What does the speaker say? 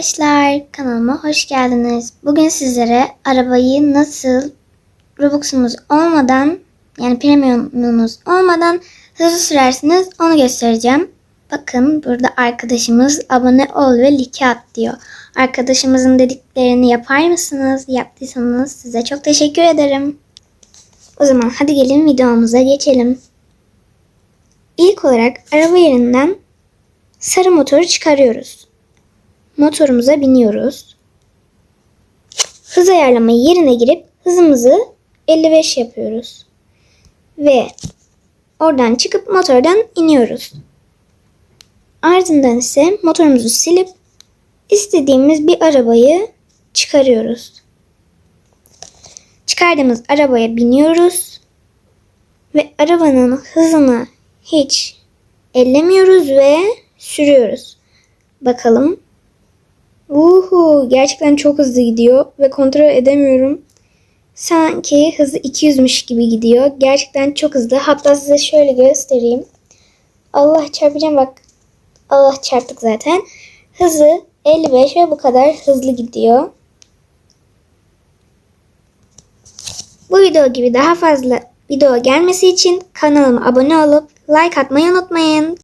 arkadaşlar, kanalıma hoş geldiniz. Bugün sizlere arabayı nasıl Robux'umuz olmadan yani premiumumuz olmadan hızlı sürersiniz onu göstereceğim. Bakın burada arkadaşımız abone ol ve like at diyor. Arkadaşımızın dediklerini yapar mısınız? Yaptıysanız size çok teşekkür ederim. O zaman hadi gelin videomuza geçelim. İlk olarak araba yerinden sarı motoru çıkarıyoruz motorumuza biniyoruz. Hız ayarlama yerine girip hızımızı 55 yapıyoruz. Ve oradan çıkıp motordan iniyoruz. Ardından ise motorumuzu silip istediğimiz bir arabayı çıkarıyoruz. Çıkardığımız arabaya biniyoruz ve arabanın hızını hiç ellemiyoruz ve sürüyoruz. Bakalım Uhu, gerçekten çok hızlı gidiyor ve kontrol edemiyorum. Sanki hızı 200'müş gibi gidiyor. Gerçekten çok hızlı. Hatta size şöyle göstereyim. Allah çarpacağım bak. Allah çarptık zaten. Hızı 55 ve bu kadar hızlı gidiyor. Bu video gibi daha fazla video gelmesi için kanalıma abone olup like atmayı unutmayın.